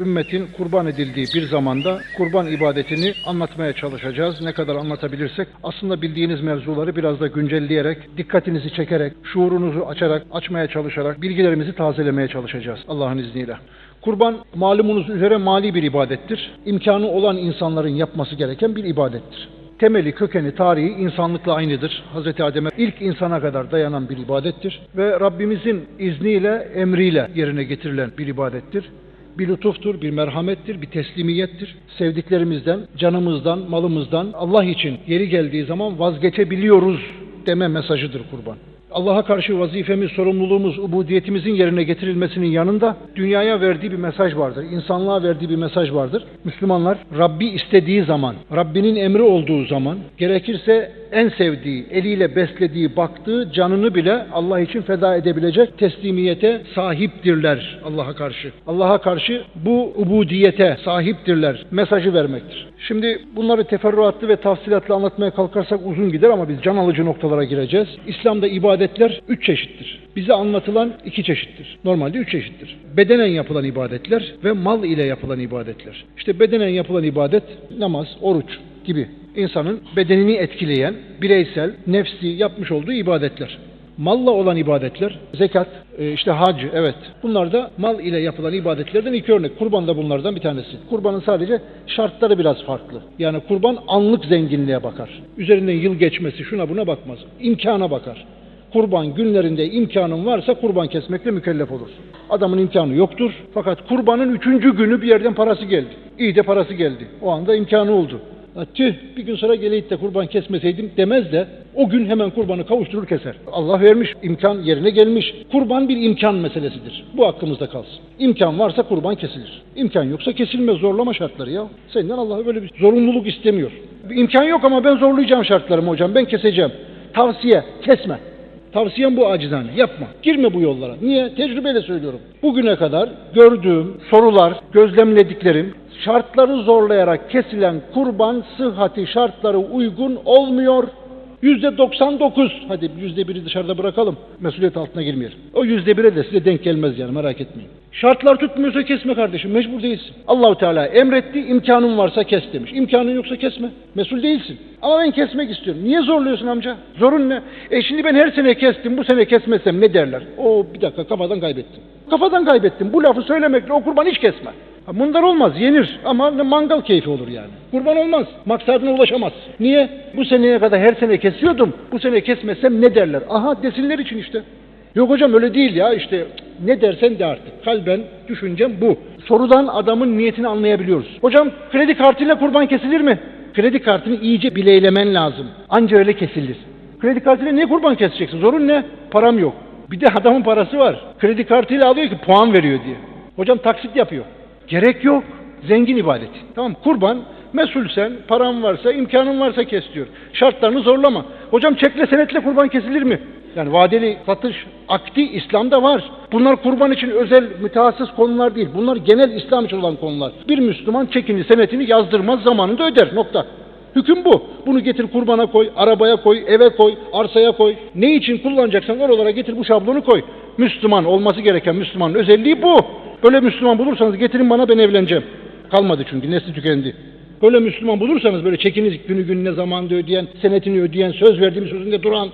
ümmetin kurban edildiği bir zamanda kurban ibadetini anlatmaya çalışacağız. Ne kadar anlatabilirsek aslında bildiğiniz mevzuları biraz da güncelleyerek, dikkatinizi çekerek, şuurunuzu açarak, açmaya çalışarak bilgilerimizi tazelemeye çalışacağız Allah'ın izniyle. Kurban malumunuz üzere mali bir ibadettir. İmkanı olan insanların yapması gereken bir ibadettir. Temeli, kökeni, tarihi insanlıkla aynıdır. Hz. Adem'e ilk insana kadar dayanan bir ibadettir. Ve Rabbimizin izniyle, emriyle yerine getirilen bir ibadettir. Bir lütuftur, bir merhamettir, bir teslimiyettir. Sevdiklerimizden, canımızdan, malımızdan Allah için yeri geldiği zaman vazgeçebiliyoruz deme mesajıdır kurban. Allah'a karşı vazifemiz, sorumluluğumuz, ubudiyetimizin yerine getirilmesinin yanında dünyaya verdiği bir mesaj vardır. İnsanlığa verdiği bir mesaj vardır. Müslümanlar Rabbi istediği zaman, Rabbinin emri olduğu zaman, gerekirse en sevdiği, eliyle beslediği, baktığı canını bile Allah için feda edebilecek teslimiyete sahiptirler Allah'a karşı. Allah'a karşı bu ubudiyete sahiptirler mesajı vermektir. Şimdi bunları teferruatlı ve tafsilatlı anlatmaya kalkarsak uzun gider ama biz can alıcı noktalara gireceğiz. İslam'da ibadetler üç çeşittir. Bize anlatılan iki çeşittir. Normalde üç çeşittir. Bedenen yapılan ibadetler ve mal ile yapılan ibadetler. İşte bedenen yapılan ibadet namaz, oruç gibi insanın bedenini etkileyen bireysel, nefsi yapmış olduğu ibadetler. Malla olan ibadetler, zekat, e, işte hac, evet. Bunlar da mal ile yapılan ibadetlerden iki örnek. Kurban da bunlardan bir tanesi. Kurbanın sadece şartları biraz farklı. Yani kurban anlık zenginliğe bakar. Üzerinden yıl geçmesi şuna buna bakmaz. İmkana bakar. Kurban günlerinde imkanın varsa kurban kesmekle mükellef olursun. Adamın imkanı yoktur. Fakat kurbanın üçüncü günü bir yerden parası geldi. İyi de parası geldi. O anda imkanı oldu. Tüh bir gün sonra geleyip de kurban kesmeseydim demez de o gün hemen kurbanı kavuşturur keser. Allah vermiş, imkan yerine gelmiş. Kurban bir imkan meselesidir. Bu hakkımızda kalsın. İmkan varsa kurban kesilir. İmkan yoksa kesilmez zorlama şartları ya. Senden Allah böyle bir zorunluluk istemiyor. Bir imkan yok ama ben zorlayacağım şartlarımı hocam. Ben keseceğim. Tavsiye kesme. Tavsiyem bu acizane. Yapma. Girme bu yollara. Niye? Tecrübeyle söylüyorum. Bugüne kadar gördüğüm sorular, gözlemlediklerim, şartları zorlayarak kesilen kurban sıhhati şartları uygun olmuyor. Yüzde 99, hadi yüzde biri dışarıda bırakalım, mesuliyet altına girmeyelim. O yüzde bire de size denk gelmez yani merak etmeyin. Şartlar tutmuyorsa kesme kardeşim, mecbur değilsin. Allahu Teala emretti, imkanın varsa kes demiş. İmkanın yoksa kesme, mesul değilsin. Ama ben kesmek istiyorum. Niye zorluyorsun amca? Zorun ne? E şimdi ben her sene kestim, bu sene kesmesem ne derler? O bir dakika kafadan kaybettim. Kafadan kaybettim. Bu lafı söylemekle o kurban hiç kesme. Ha, Bunlar olmaz, yenir ama mangal keyfi olur yani. Kurban olmaz, maksadına ulaşamaz. Niye? Bu seneye kadar her sene kesiyordum, bu sene kesmesem ne derler? Aha desinler için işte. Yok hocam öyle değil ya işte ne dersen de artık. Kalben düşüncem bu. Sorudan adamın niyetini anlayabiliyoruz. Hocam kredi kartıyla kurban kesilir mi? Kredi kartını iyice bileylemen lazım. Anca öyle kesilir. Kredi kartıyla ne kurban keseceksin? Zorun ne? Param yok. Bir de adamın parası var. Kredi kartıyla alıyor ki puan veriyor diye. Hocam taksit yapıyor. Gerek yok. Zengin ibadeti. Tamam kurban mesulsen, paran varsa, imkanın varsa kes diyor. Şartlarını zorlama. Hocam çekle senetle kurban kesilir mi? Yani vadeli satış akti İslam'da var. Bunlar kurban için özel mütehassıs konular değil. Bunlar genel İslam için olan konular. Bir Müslüman çekini senetini yazdırmaz zamanında öder. Nokta. Hüküm bu. Bunu getir kurbana koy, arabaya koy, eve koy, arsaya koy. Ne için kullanacaksan oralara getir bu şablonu koy. Müslüman olması gereken Müslümanın özelliği bu. Böyle Müslüman bulursanız getirin bana ben evleneceğim. Kalmadı çünkü nesli tükendi. Böyle Müslüman bulursanız böyle çekiniz günü gününe zamanında ödeyen, senetini ödeyen, söz verdiğim sözünde duran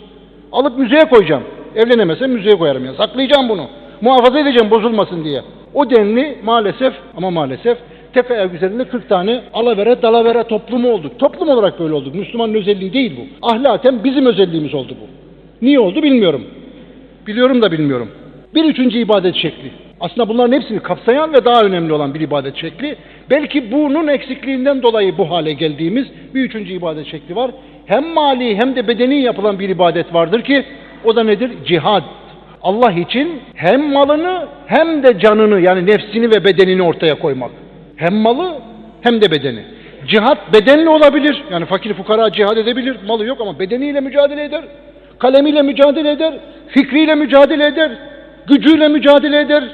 alıp müzeye koyacağım. Evlenemezsem müzeye koyarım ya. Saklayacağım bunu. Muhafaza edeceğim bozulmasın diye. O denli maalesef ama maalesef tek ayak üzerinde 40 tane alavere dalavere toplumu olduk. Toplum olarak böyle olduk. Müslümanın özelliği değil bu. Ahlaken bizim özelliğimiz oldu bu. Niye oldu bilmiyorum. Biliyorum da bilmiyorum. Bir üçüncü ibadet şekli. Aslında bunların hepsini kapsayan ve daha önemli olan bir ibadet şekli. Belki bunun eksikliğinden dolayı bu hale geldiğimiz bir üçüncü ibadet şekli var. Hem mali hem de bedeni yapılan bir ibadet vardır ki o da nedir? Cihad. Allah için hem malını hem de canını yani nefsini ve bedenini ortaya koymak. Hem malı hem de bedeni. Cihat bedenli olabilir. Yani fakir fukara cihad edebilir. Malı yok ama bedeniyle mücadele eder. Kalemiyle mücadele eder. Fikriyle mücadele eder. Gücüyle mücadele eder.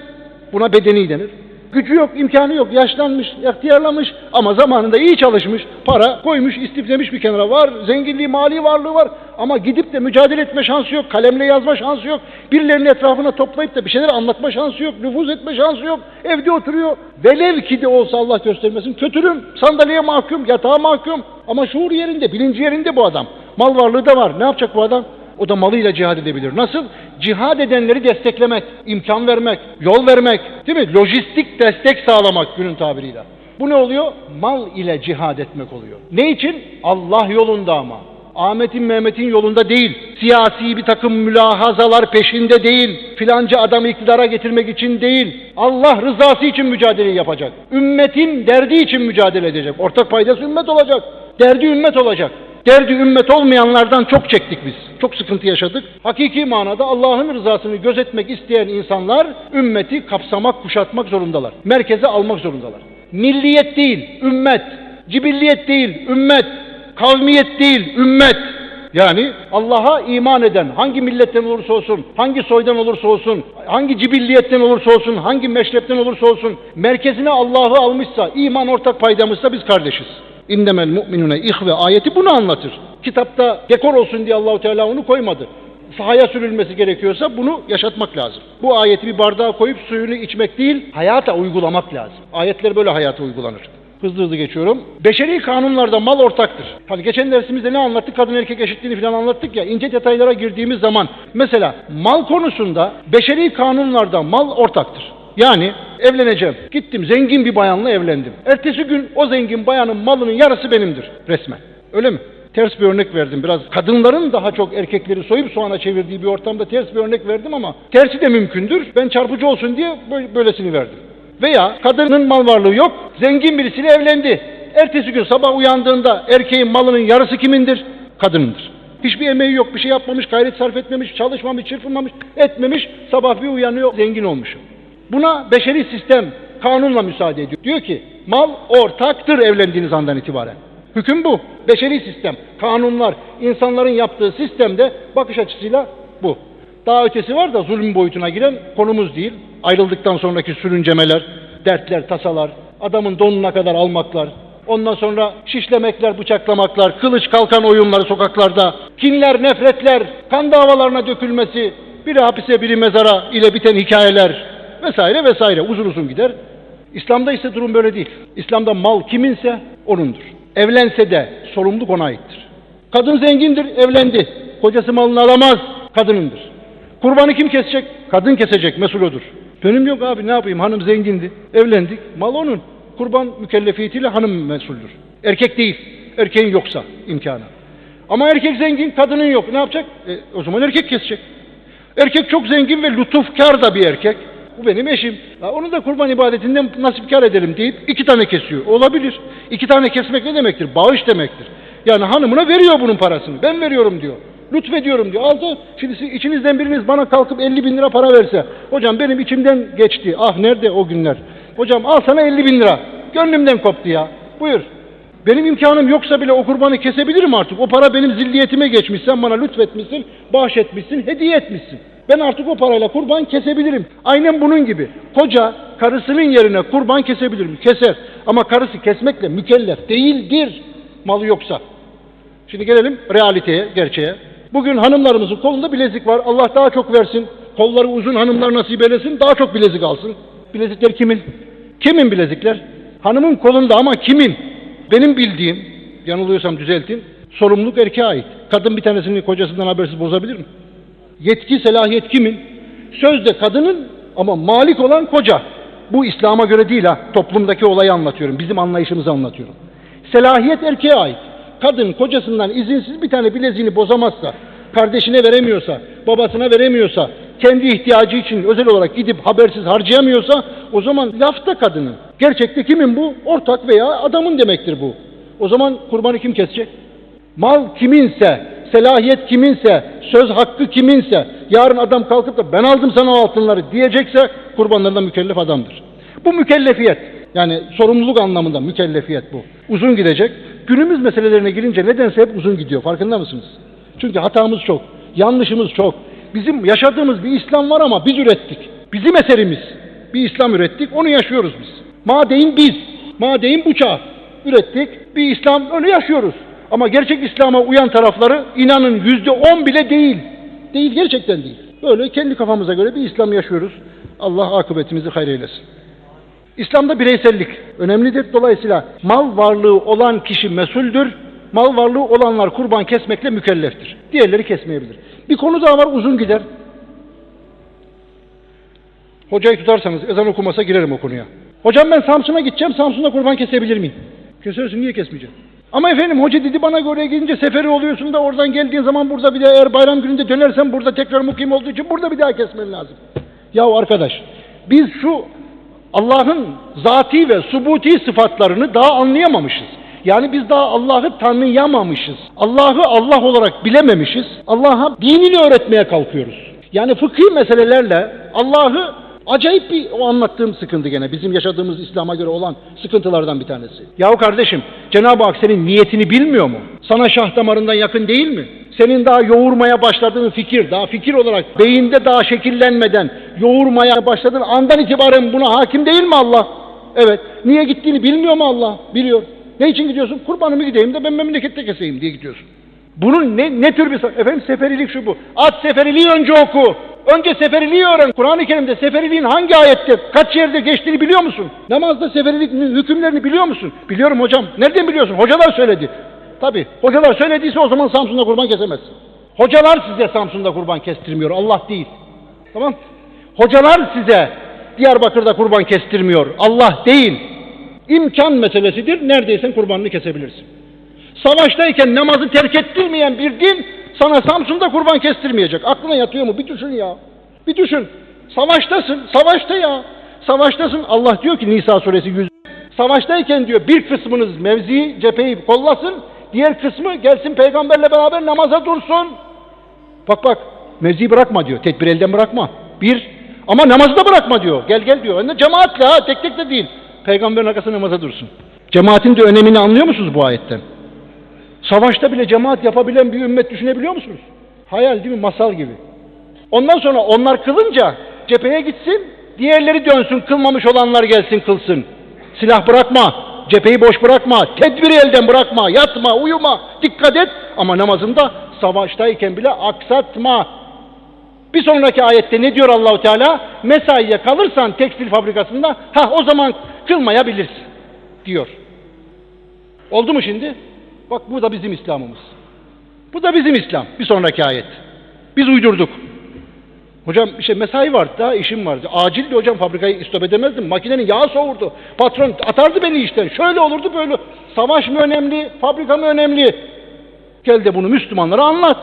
Buna bedeni denir. Gücü yok, imkanı yok, yaşlanmış, ihtiyarlamış ama zamanında iyi çalışmış, para koymuş, istiflemiş bir kenara var, zenginliği, mali varlığı var ama gidip de mücadele etme şansı yok, kalemle yazma şansı yok, birilerinin etrafına toplayıp da bir şeyler anlatma şansı yok, nüfuz etme şansı yok, evde oturuyor. Velev ki de olsa Allah göstermesin, kötürüm, sandalyeye mahkum, yatağa mahkum. Ama şuur yerinde, bilinci yerinde bu adam. Mal varlığı da var, ne yapacak bu adam? O da malıyla cihad edebilir. Nasıl? Cihad edenleri desteklemek, imkan vermek, yol vermek, değil mi? Lojistik destek sağlamak günün tabiriyle. Bu ne oluyor? Mal ile cihad etmek oluyor. Ne için? Allah yolunda ama. Ahmet'in Mehmet'in yolunda değil. Siyasi bir takım mülahazalar peşinde değil. Filanca adamı iktidara getirmek için değil. Allah rızası için mücadele yapacak. Ümmetin derdi için mücadele edecek. Ortak paydası ümmet olacak. Derdi ümmet olacak. Derdi ümmet olmayanlardan çok çektik biz. Çok sıkıntı yaşadık. Hakiki manada Allah'ın rızasını gözetmek isteyen insanlar ümmeti kapsamak, kuşatmak zorundalar. Merkeze almak zorundalar. Milliyet değil, ümmet. Cibilliyet değil, ümmet. Kavmiyet değil, ümmet. Yani Allah'a iman eden hangi milletten olursa olsun, hangi soydan olursa olsun, hangi cibilliyetten olursa olsun, hangi meşrepten olursa olsun, merkezine Allah'ı almışsa, iman ortak paydamızsa biz kardeşiz. İnnemel mu'minune ihve ayeti bunu anlatır. Kitapta dekor olsun diye Allahu Teala onu koymadı. Sahaya sürülmesi gerekiyorsa bunu yaşatmak lazım. Bu ayeti bir bardağa koyup suyunu içmek değil, hayata uygulamak lazım. Ayetler böyle hayata uygulanır. Hızlı hızlı geçiyorum. Beşeri kanunlarda mal ortaktır. Hani geçen dersimizde ne anlattık? Kadın erkek eşitliğini falan anlattık ya. ince detaylara girdiğimiz zaman mesela mal konusunda beşeri kanunlarda mal ortaktır. Yani evleneceğim. Gittim zengin bir bayanla evlendim. Ertesi gün o zengin bayanın malının yarısı benimdir resmen. Öyle mi? Ters bir örnek verdim. Biraz kadınların daha çok erkekleri soyup soğana çevirdiği bir ortamda ters bir örnek verdim ama tersi de mümkündür. Ben çarpıcı olsun diye böyle- böylesini verdim. Veya kadının mal varlığı yok, zengin birisiyle evlendi. Ertesi gün sabah uyandığında erkeğin malının yarısı kimindir? Kadınındır. Hiçbir emeği yok, bir şey yapmamış, gayret sarf etmemiş, çalışmamış, çırpınmamış, etmemiş. Sabah bir uyanıyor, zengin olmuş. Buna beşeri sistem kanunla müsaade ediyor. Diyor ki mal ortaktır evlendiğiniz andan itibaren. Hüküm bu. Beşeri sistem, kanunlar, insanların yaptığı sistemde bakış açısıyla bu. Daha ötesi var da zulüm boyutuna giren konumuz değil. Ayrıldıktan sonraki sürüncemeler, dertler, tasalar, adamın donuna kadar almaklar, ondan sonra şişlemekler, bıçaklamaklar, kılıç kalkan oyunları sokaklarda, kinler, nefretler, kan davalarına dökülmesi, biri hapise biri mezara ile biten hikayeler vesaire vesaire uzun uzun gider. İslam'da ise durum böyle değil. İslam'da mal kiminse onundur. Evlense de sorumluluk ona aittir. Kadın zengindir, evlendi. Kocası malını alamaz, kadınındır. Kurbanı kim kesecek? Kadın kesecek, mesul odur. Benim yok abi ne yapayım hanım zengindi, evlendik, mal onun. Kurban mükellefiyetiyle hanım mesuldür. Erkek değil, erkeğin yoksa imkanı. Ama erkek zengin, kadının yok. Ne yapacak? E, o zaman erkek kesecek. Erkek çok zengin ve lütufkar da bir erkek. Bu benim eşim. Ya onu da kurban ibadetinden nasipkar edelim deyip iki tane kesiyor. Olabilir. İki tane kesmek ne demektir? Bağış demektir. Yani hanımına veriyor bunun parasını. Ben veriyorum diyor. Lütfediyorum diyor. Aldı. Şimdi içinizden biriniz bana kalkıp 50 bin lira para verse. Hocam benim içimden geçti. Ah nerede o günler. Hocam al sana 50 bin lira. Gönlümden koptu ya. Buyur. Benim imkanım yoksa bile o kurbanı kesebilirim artık. O para benim zilliyetime geçmiş. Sen bana lütfetmişsin, bahşetmişsin, hediye etmişsin. Ben artık o parayla kurban kesebilirim. Aynen bunun gibi. Koca karısının yerine kurban kesebilir mi? Keser. Ama karısı kesmekle mükellef değildir. Malı yoksa. Şimdi gelelim realiteye, gerçeğe. Bugün hanımlarımızın kolunda bilezik var. Allah daha çok versin. Kolları uzun hanımlar nasip eylesin. Daha çok bilezik alsın. Bilezikler kimin? Kimin bilezikler? Hanımın kolunda ama kimin? Benim bildiğim, yanılıyorsam düzeltin, sorumluluk erkeğe ait. Kadın bir tanesini kocasından habersiz bozabilir mi? Yetki, selahiyet kimin? Sözde kadının ama malik olan koca. Bu İslam'a göre değil ha. Toplumdaki olayı anlatıyorum. Bizim anlayışımızı anlatıyorum. Selahiyet erkeğe ait. Kadın kocasından izinsiz bir tane bileziğini bozamazsa, kardeşine veremiyorsa, babasına veremiyorsa, kendi ihtiyacı için özel olarak gidip habersiz harcayamıyorsa o zaman lafta kadının. Gerçekte kimin bu? Ortak veya adamın demektir bu. O zaman kurbanı kim kesecek? Mal kiminse, selahiyet kiminse, söz hakkı kiminse, yarın adam kalkıp da ben aldım sana o altınları diyecekse kurbanlarından mükellef adamdır. Bu mükellefiyet. Yani sorumluluk anlamında mükellefiyet bu. Uzun gidecek. Günümüz meselelerine girince nedense hep uzun gidiyor. Farkında mısınız? Çünkü hatamız çok. Yanlışımız çok. Bizim yaşadığımız bir İslam var ama biz ürettik. Bizim eserimiz. bir İslam ürettik, onu yaşıyoruz biz. Madeyin biz, madeyin bu çağ ürettik, bir İslam öyle yaşıyoruz. Ama gerçek İslam'a uyan tarafları inanın yüzde on bile değil. Değil, gerçekten değil. Böyle kendi kafamıza göre bir İslam yaşıyoruz. Allah akıbetimizi hayır eylesin. İslam'da bireysellik önemlidir. Dolayısıyla mal varlığı olan kişi mesuldür. Mal varlığı olanlar kurban kesmekle mükelleftir. Diğerleri kesmeyebilir. Bir konu daha var uzun gider. Hocayı tutarsanız ezan okumasa girerim o konuya. Hocam ben Samsun'a gideceğim. Samsun'da kurban kesebilir miyim? Kesersin niye kesmeyeceksin? Ama efendim hoca dedi bana göre gidince seferi oluyorsun da oradan geldiğin zaman burada bir de eğer bayram gününde dönersen burada tekrar mukim olduğu için burada bir daha kesmen lazım. Yahu arkadaş biz şu Allah'ın zati ve subuti sıfatlarını daha anlayamamışız. Yani biz daha Allah'ı tanıyamamışız. Allah'ı Allah olarak bilememişiz. Allah'a dinini öğretmeye kalkıyoruz. Yani fıkhi meselelerle Allah'ı acayip bir o anlattığım sıkıntı gene bizim yaşadığımız İslam'a göre olan sıkıntılardan bir tanesi. Yahu kardeşim Cenab-ı Hak senin niyetini bilmiyor mu? Sana şah damarından yakın değil mi? Senin daha yoğurmaya başladığın fikir, daha fikir olarak beyinde daha şekillenmeden yoğurmaya başladığın andan itibaren buna hakim değil mi Allah? Evet. Niye gittiğini bilmiyor mu Allah? Biliyor. Ne için gidiyorsun? Kurbanımı gideyim de ben memlekette keseyim diye gidiyorsun. Bunun ne, ne tür bir... Efendim seferilik şu bu. At seferiliği önce oku. Önce seferiliği öğren. Kur'an-ı Kerim'de seferiliğin hangi ayette, kaç yerde geçtiğini biliyor musun? Namazda seferilik hükümlerini biliyor musun? Biliyorum hocam. Nereden biliyorsun? Hocalar söyledi. Tabi. Hocalar söylediyse o zaman Samsun'da kurban kesemezsin. Hocalar size Samsun'da kurban kestirmiyor. Allah değil. Tamam. Hocalar size Diyarbakır'da kurban kestirmiyor. Allah değil. İmkan meselesidir. Neredeysen kurbanını kesebilirsin. Savaştayken namazı terk ettirmeyen bir din sana Samsun'da kurban kestirmeyecek. Aklına yatıyor mu? Bir düşün ya. Bir düşün. Savaştasın. Savaşta ya. Savaştasın. Allah diyor ki Nisa suresi 100. Savaştayken diyor bir kısmınız mevziyi, cepheyi kollasın. Diğer kısmı gelsin peygamberle beraber namaza dursun. Bak bak mevziyi bırakma diyor. Tedbir elden bırakma. Bir. Ama namazı da bırakma diyor. Gel gel diyor. De cemaatle ha tek tek de değil. Peygamberin arkasında namaza dursun. Cemaatin de önemini anlıyor musunuz bu ayetten? Savaşta bile cemaat yapabilen bir ümmet düşünebiliyor musunuz? Hayal değil mi? Masal gibi. Ondan sonra onlar kılınca cepheye gitsin, diğerleri dönsün, kılmamış olanlar gelsin kılsın. Silah bırakma, cepheyi boş bırakma, tedbiri elden bırakma, yatma, uyuma, dikkat et ama namazında savaştayken bile aksatma. Bir sonraki ayette ne diyor Allahu Teala? Mesaiye kalırsan tekstil fabrikasında ha o zaman kılmayabilirsin diyor. Oldu mu şimdi? Bak bu da bizim İslam'ımız. Bu da bizim İslam. Bir sonraki ayet. Biz uydurduk. Hocam işte mesai vardı daha işim vardı. Acildi hocam fabrikayı istop edemezdim. Makinenin yağı soğurdu. Patron atardı beni işten. Şöyle olurdu böyle. Savaş mı önemli, fabrika mı önemli? Gel de bunu Müslümanlara anlat.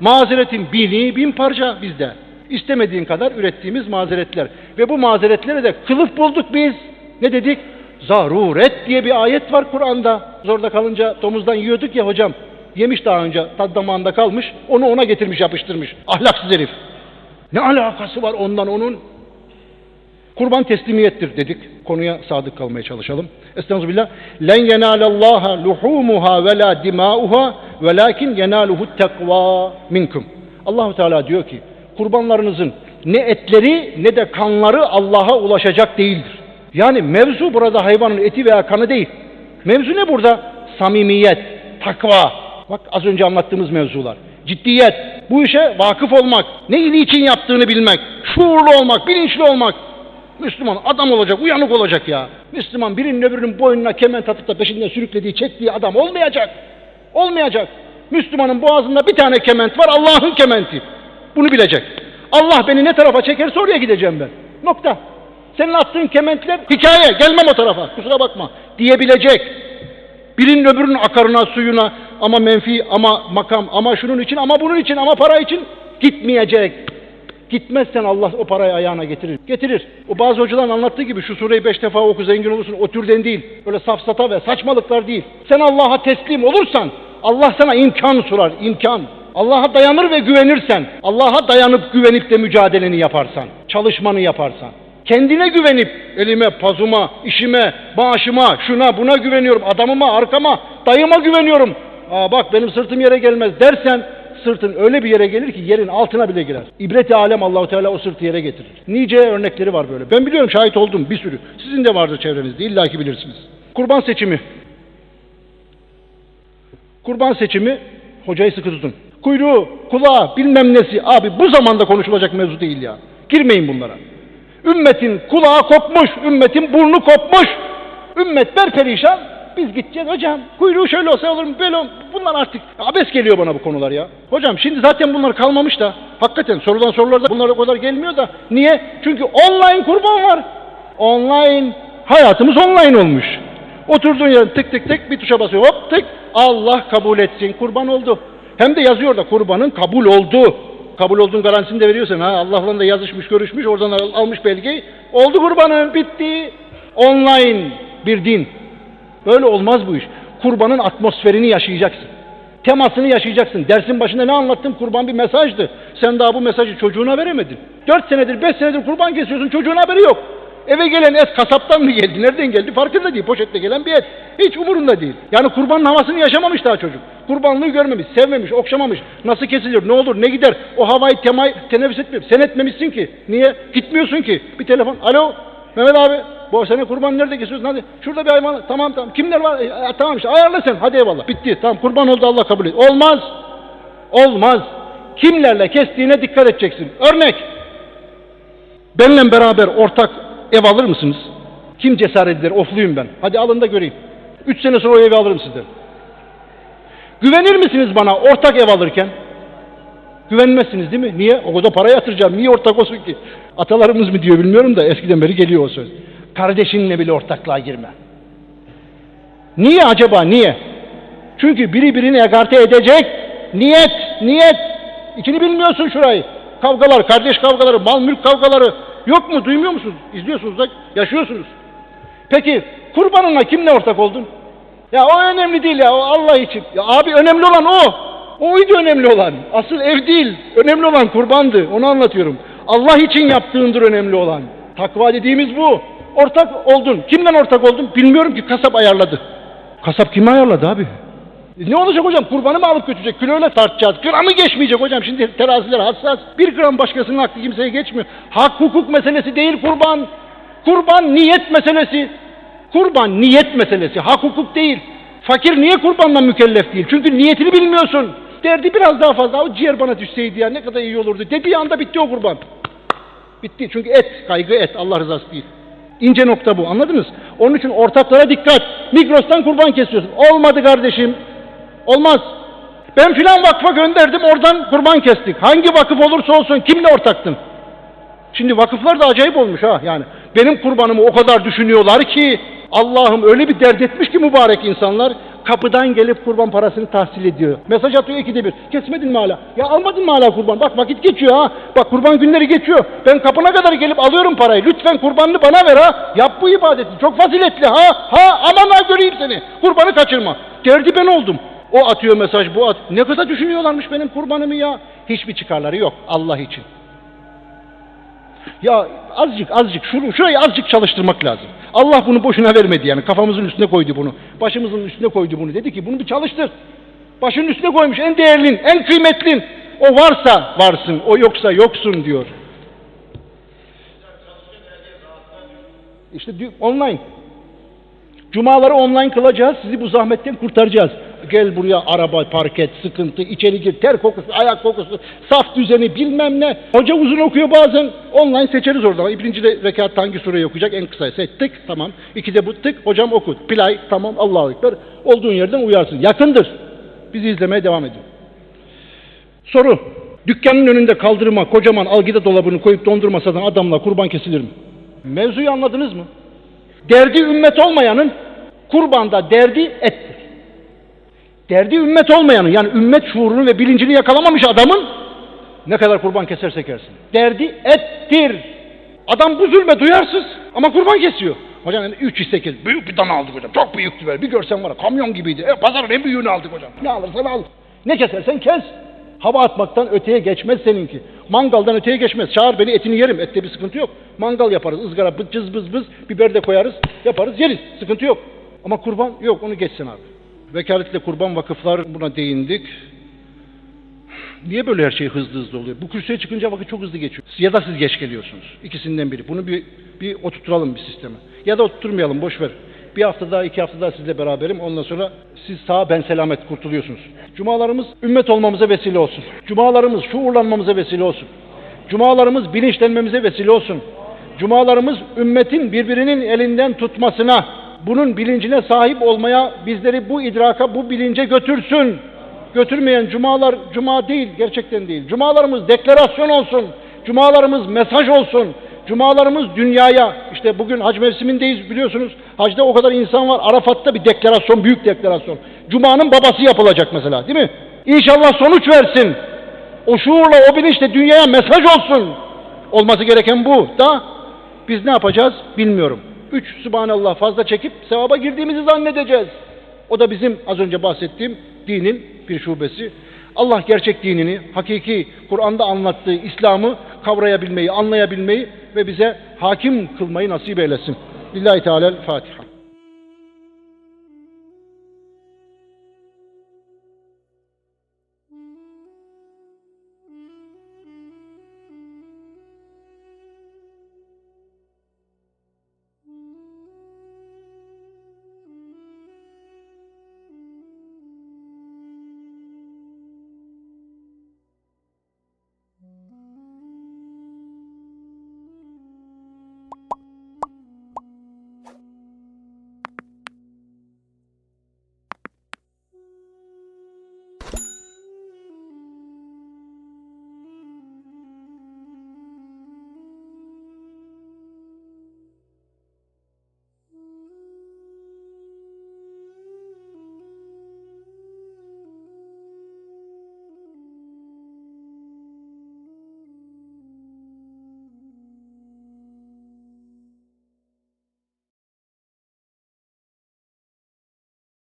Mazeretin bini bin parça bizde. İstemediğin kadar ürettiğimiz mazeretler. Ve bu mazeretlere de kılıf bulduk biz. Ne dedik? Zaruret diye bir ayet var Kur'an'da. Zorda kalınca domuzdan yiyorduk ya hocam. Yemiş daha önce tad damağında kalmış. Onu ona getirmiş yapıştırmış. Ahlaksız herif. Ne alakası var ondan onun? Kurban teslimiyettir dedik. Konuya sadık kalmaya çalışalım. Estağfirullah. Len yenalallaha luhumuha ve la dimauha velakin yenaluhu tekva minkum. Allahu Teala diyor ki kurbanlarınızın ne etleri ne de kanları Allah'a ulaşacak değildir. Yani mevzu burada hayvanın eti veya kanı değil. Mevzu ne burada? Samimiyet, takva. Bak az önce anlattığımız mevzular. Ciddiyet, bu işe vakıf olmak, neyi niçin yaptığını bilmek, şuurlu olmak, bilinçli olmak. Müslüman adam olacak, uyanık olacak ya. Müslüman birinin öbürünün boynuna kemen atıp da peşinden sürüklediği, çektiği adam olmayacak. Olmayacak. Müslümanın boğazında bir tane kement var, Allah'ın kementi. Bunu bilecek. Allah beni ne tarafa çekerse oraya gideceğim ben. Nokta. Senin attığın kementler hikaye, gelmem o tarafa, kusura bakma diyebilecek. Birinin öbürünün akarına, suyuna ama menfi, ama makam, ama şunun için, ama bunun için, ama para için gitmeyecek. Gitmezsen Allah o parayı ayağına getirir. Getirir. O bazı hocaların anlattığı gibi şu sureyi beş defa oku zengin olursun o türden değil. Öyle safsata ve saçmalıklar değil. Sen Allah'a teslim olursan Allah sana imkan sunar, imkan. Allah'a dayanır ve güvenirsen, Allah'a dayanıp güvenip de mücadeleni yaparsan, çalışmanı yaparsan, kendine güvenip elime, pazuma, işime, maaşıma, şuna buna güveniyorum, adamıma, arkama, dayıma güveniyorum. Aa bak benim sırtım yere gelmez dersen sırtın öyle bir yere gelir ki yerin altına bile girer. İbret-i alem Allahu Teala o sırtı yere getirir. Nice örnekleri var böyle. Ben biliyorum şahit oldum bir sürü. Sizin de vardır çevrenizde illaki bilirsiniz. Kurban seçimi. Kurban seçimi hocayı sıkı tutun. Kuyruğu, kulağı, bilmem nesi. Abi bu zamanda konuşulacak mevzu değil ya. Girmeyin bunlara. Ümmetin kulağı kopmuş, ümmetin burnu kopmuş. Ümmet perperişan. Biz gideceğiz hocam. Kuyruğu şöyle olsa olur mu böyle olur? Bunlar artık abes geliyor bana bu konular ya. Hocam şimdi zaten bunlar kalmamış da. Hakikaten sorulan sorularda bunlar o kadar gelmiyor da. Niye? Çünkü online kurban var. Online. Hayatımız online olmuş. Oturduğun yere tık tık tık bir tuşa basıyor. Hop tık. Allah kabul etsin. Kurban oldu. Hem de yazıyor da kurbanın kabul oldu. Kabul olduğun garantisini de veriyorsun. Ha Allah'la da yazışmış, görüşmüş, oradan al- almış belgeyi. Oldu kurbanın, bitti. Online bir din. Böyle olmaz bu iş. Kurbanın atmosferini yaşayacaksın. Temasını yaşayacaksın. Dersin başında ne anlattım? Kurban bir mesajdı. Sen daha bu mesajı çocuğuna veremedin. Dört senedir, beş senedir kurban kesiyorsun. Çocuğun haberi yok. Eve gelen et kasaptan mı geldi? Nereden geldi? Farkında değil. Poşette gelen bir et. Hiç umurunda değil. Yani kurbanın havasını yaşamamış daha çocuk. Kurbanlığı görmemiş, sevmemiş, okşamamış. Nasıl kesilir, ne olur, ne gider? O havayı temayı teneffüs etmiyor. Sen etmemişsin ki. Niye? Gitmiyorsun ki. Bir telefon. Alo Mehmet abi. Bu sene kurban nerede kesiyorsun? Hadi şurada bir hayvan. Tamam tamam. Kimler var? E, e, tamam işte ayarla sen. Hadi eyvallah. Bitti. Tamam kurban oldu Allah kabul et. Olmaz. Olmaz. Kimlerle kestiğine dikkat edeceksin. Örnek. Benimle beraber ortak ev alır mısınız? Kim cesaret eder? Ofluyum ben. Hadi alın da göreyim. Üç sene sonra o evi alırım sizden. Güvenir misiniz bana ortak ev alırken? Güvenmezsiniz değil mi? Niye? O kadar para yatıracağım. Niye ortak olsun ki? Atalarımız mı diyor bilmiyorum da eskiden beri geliyor o söz. Kardeşinle bile ortaklığa girme. Niye acaba? Niye? Çünkü biri birini egarte edecek. Niyet, niyet. İçini bilmiyorsun şurayı. Kavgalar, kardeş kavgaları, mal mülk kavgaları. Yok mu? Duymuyor musunuz? İzliyorsunuz da yaşıyorsunuz. Peki kurbanına kimle ortak oldun? Ya o önemli değil ya o Allah için. Ya abi önemli olan o. Oydu önemli olan. Asıl ev değil. Önemli olan kurbandı. Onu anlatıyorum. Allah için yaptığındır önemli olan. Takva dediğimiz bu. Ortak oldun. Kimden ortak oldun? Bilmiyorum ki kasap ayarladı. Kasap kimi ayarladı abi? E Ne olacak hocam? Kurbanı mı alıp götürecek? Kiloyla tartacağız. Gramı geçmeyecek hocam. Şimdi teraziler hassas. Bir gram başkasının hakkı kimseye geçmiyor. Hak hukuk meselesi değil kurban. Kurban niyet meselesi. Kurban niyet meselesi. Hak hukuk değil. Fakir niye kurbanla mükellef değil? Çünkü niyetini bilmiyorsun. Derdi biraz daha fazla. O ciğer bana düşseydi ya ne kadar iyi olurdu. Dediği anda bitti o kurban. Bitti. Çünkü et, kaygı et. Allah rızası değil. İnce nokta bu. Anladınız? Onun için ortaklara dikkat. Migros'tan kurban kesiyorsun. Olmadı kardeşim. Olmaz. Ben filan vakfa gönderdim oradan kurban kestik. Hangi vakıf olursa olsun kimle ortaktın? Şimdi vakıflar da acayip olmuş ha yani. Benim kurbanımı o kadar düşünüyorlar ki Allah'ım öyle bir dert etmiş ki mübarek insanlar kapıdan gelip kurban parasını tahsil ediyor. Mesaj atıyor ikide bir. Kesmedin mi hala? Ya almadın mı hala kurban? Bak vakit geçiyor ha. Bak kurban günleri geçiyor. Ben kapına kadar gelip alıyorum parayı. Lütfen kurbanını bana ver ha. Yap bu ibadeti. Çok faziletli ha. Ha aman ha göreyim seni. Kurbanı kaçırma. Derdi ben oldum. O atıyor mesaj bu at. Ne kadar düşünüyorlarmış benim kurbanımı ya. Hiçbir çıkarları yok Allah için. Ya azıcık azıcık şurayı azıcık çalıştırmak lazım. Allah bunu boşuna vermedi yani kafamızın üstüne koydu bunu. Başımızın üstüne koydu bunu. Dedi ki bunu bir çalıştır. Başının üstüne koymuş en değerlin, en kıymetlin. O varsa varsın, o yoksa yoksun diyor. İşte online. Cumaları online kılacağız, sizi bu zahmetten kurtaracağız. Gel buraya araba park et, sıkıntı, içeri gir, ter kokusu, ayak kokusu, saf düzeni bilmem ne. Hoca uzun okuyor bazen, online seçeriz oradan. Birinci de rekatta hangi sureyi okuyacak en kısaysa tık tamam. İkide bu tık hocam oku. Play tamam Allahu Ekber. Olduğun yerden uyarsın. Yakındır. Bizi izlemeye devam edin. Soru. Dükkanın önünde kaldırma kocaman algida dolabını koyup dondurma satan adamla kurban kesilir mi? Mevzuyu anladınız mı? Derdi ümmet olmayanın kurbanda derdi ettir. Derdi ümmet olmayanın yani ümmet şuurunu ve bilincini yakalamamış adamın ne kadar kurban keserse kersin. Derdi ettir. Adam bu zulme duyarsız ama kurban kesiyor. Hocam yani üç hisse kes. Büyük bir dana aldık hocam. Çok büyüktü böyle. Bir görsen var kamyon gibiydi. E, pazarın en büyüğünü aldık hocam. Ne alırsan al. Ne kesersen kes. Hava atmaktan öteye geçmez seninki. Mangaldan öteye geçmez. Çağır beni etini yerim. Ette bir sıkıntı yok. Mangal yaparız. ızgara bız bız bız. Biber de koyarız. Yaparız yeriz. Sıkıntı yok. Ama kurban yok onu geçsin abi. Vekaletle kurban vakıflar buna değindik. Niye böyle her şey hızlı hızlı oluyor? Bu kürsüye çıkınca vakit çok hızlı geçiyor. Ya da siz geç geliyorsunuz. İkisinden biri. Bunu bir, bir oturturalım bir sisteme. Ya da oturtmayalım boş ver. Bir hafta daha iki hafta daha sizle beraberim. Ondan sonra siz sağ ben selamet kurtuluyorsunuz. Cumalarımız ümmet olmamıza vesile olsun. Cumalarımız şuurlanmamıza vesile olsun. Cumalarımız bilinçlenmemize vesile olsun. Cumalarımız ümmetin birbirinin elinden tutmasına, bunun bilincine sahip olmaya, bizleri bu idraka, bu bilince götürsün. Götürmeyen cumalar cuma değil, gerçekten değil. Cumalarımız deklarasyon olsun. Cumalarımız mesaj olsun. Cumalarımız dünyaya, işte bugün hac mevsimindeyiz biliyorsunuz. Hacda o kadar insan var. Arafat'ta bir deklarasyon, büyük deklarasyon. Cuma'nın babası yapılacak mesela değil mi? İnşallah sonuç versin. O şuurla, o bilinçle dünyaya mesaj olsun. Olması gereken bu da biz ne yapacağız bilmiyorum. Üç Subhanallah fazla çekip sevaba girdiğimizi zannedeceğiz. O da bizim az önce bahsettiğim dinin bir şubesi. Allah gerçek dinini, hakiki Kur'an'da anlattığı İslam'ı kavrayabilmeyi, anlayabilmeyi ve bize hakim kılmayı nasip eylesin. Lillahi Teala Fatiha.